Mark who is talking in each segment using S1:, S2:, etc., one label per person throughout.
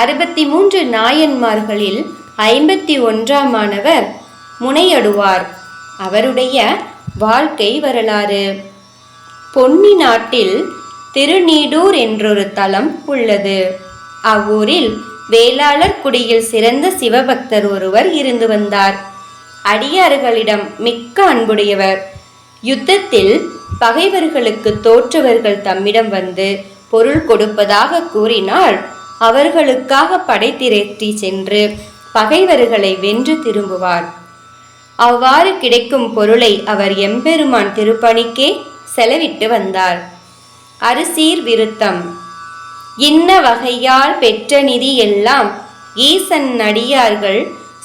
S1: அறுபத்தி மூன்று நாயன்மார்களில் ஐம்பத்தி ஒன்றாம் ஆனவர் முனையடுவார். அவருடைய வாழ்க்கை வரலாறு. பொன்னி நாட்டில் திருநீடூர் என்றொரு தலம் உள்ளது. அவ்வூரில் வேளாளர் குடியில் சிறந்த சிவபக்தர் ஒருவர் இருந்து வந்தார். அடியார்களிடம் மிக்க அன்புடையவர். யுத்தத்தில் பகைவர்களுக்கு தோற்றவர்கள் தம்மிடம் வந்து பொருள் கொடுப்பதாக கூறினால் அவர்களுக்காக படை திரட்டி சென்று பகைவர்களை வென்று திரும்புவார். அவ்வாறு கிடைக்கும் பொருளை அவர் எம்பெருமான் திருப்பணிக்கே செலவிட்டு வந்தார். அரிசீர் விருத்தம். இன்ன வகையால் பெற்ற நிதி எல்லாம் ஈசன் நடியார்கள்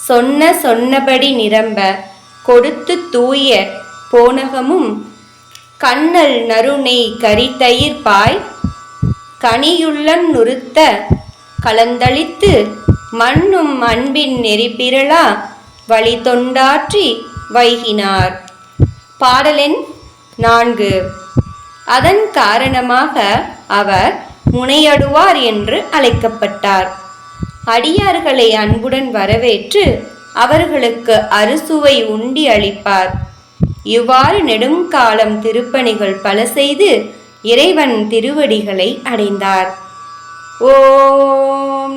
S1: சொன்ன சொன்னபடி நிரம்ப கொடுத்து தூய போனகமும் கண்ணல் நறுநெய் கரித்தயிர் பாய் கனியுள்ளன் நுறுத்த கலந்தளித்து மண்ணும் அன்பின் நெறிப்பிரளா வழி தொண்டாற்றி வைகினார். பாடலெண் நான்கு. அதன் காரணமாக அவர் முனையடுவார் என்று அழைக்கப்பட்டார். அடியார்களை அன்புடன் வரவேற்று அவர்களுக்கு அறுசுவை உண்டி அளிப்பார். இவ்வாறு நெடுங்காலம் திருப்பணிகள் பல செய்து இறைவன் திருவடிகளை அடைந்தார். ஓ